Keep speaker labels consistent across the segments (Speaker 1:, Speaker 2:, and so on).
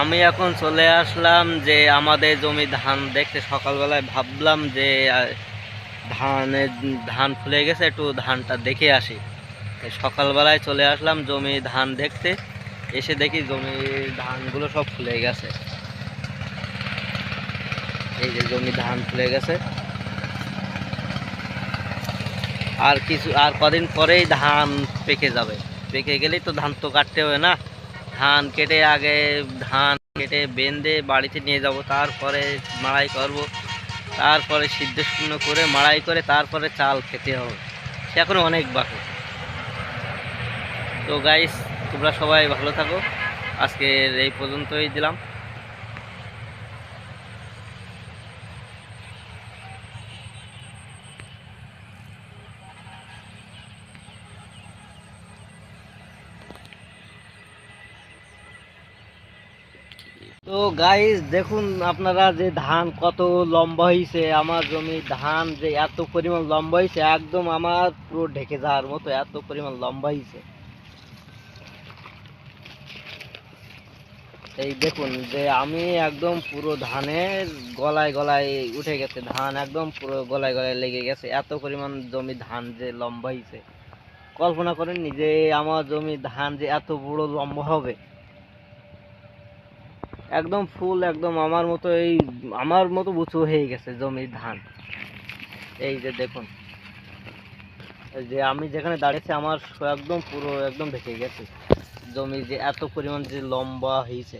Speaker 1: আমি এখন চলে আসলাম যে আমাদের জমি ধান দেখতে সকালবেলায় ভাবলাম যে ধানের ধান ফুলে গেছে, একটু ধানটা দেখে আসি। সকালবেলায় চলে আসলাম জমি ধান দেখতে। এসে দেখি জমি ধানগুলো সব ফুলে গেছে। এই যে জমি ধান ফুলে গেছে। আর কিছু, আর কদিন পরেই ধান পেকে যাবে। পেকে গেলেই তো ধান তো কাটতে হবে না। ধান কেটে আগে ধান কেটে বেঁধে বাড়িতে নিয়ে যাব, তারপরে মাড়াই করব, তারপরে সিদ্ধ শূন্য করে মাড়াই করে তারপরে চাল খেতে হবে। সে এখন অনেক বাকি। তো গাইস তোমরা সবাই ভালো থাকো। আজকের এই পর্যন্তই দিলাম। তো গাইস দেখুন আপনারা যে ধান কত লম্বা হয়েছে আমার জমি ধান যে এত পরিমাণ লম্বা হয়েছে একদম আমার পুরো ঢেকে যাওয়ার মতো এত পরিমাণ লম্বা হয়েছে এই দেখুন যে আমি একদম পুরো ধানের গলায় গলায় উঠে গেছে, ধান একদম পুরো গলায় গলায় লেগে গেছে, এত পরিমাণ জমি ধান যে লম্বা হয়েছে কল্পনা করেন নি যে আমার জমি ধান যে এত বড় লম্বা হবে। একদম ফুল, একদম আমার মতো এই, আমার মতো উঁচু হয়ে গেছে জমির ধান। এই যে দেখুন যে আমি যেখানে দাঁড়িয়েছি, আমার একদম পুরো একদম ঢেকে গেছে। জমি যে এত পরিমাণ যে লম্বা হয়েছে।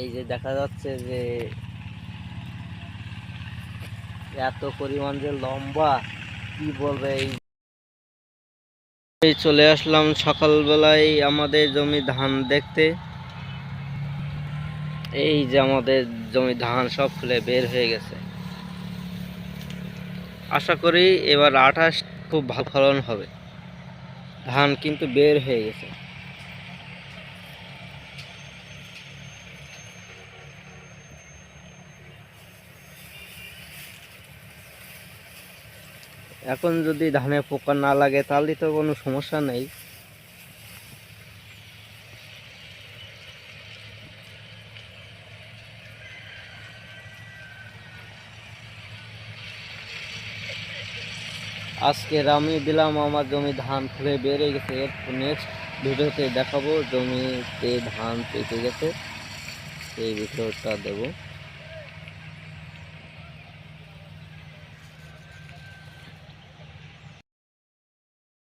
Speaker 1: এই যে দেখা যাচ্ছে যে এত পরিমাণ যে লম্বা, কি বলবে এই চলে আসলাম সকালবেলায় আমাদের জমি ধান দেখতে। এই যে আমাদের জমি ধান সব ফুলে বের হয়ে গেছে। আশা করি এবার আঠাশ খুব ভালো ফলন হবে। ধান কিন্তু বের হয়ে গেছে। এখন যদি ধানে পোকা না লাগে, তাহলে তো কোনো সমস্যা নেই। আজকের আমি দিলাম, আমার জমি ধান ফুলে বেড়ে গেছে। নেক্সট ভিডিওতে দেখাবো জমিতে ধান পেকে গেছে। সেই ভিডিওটা দেবো।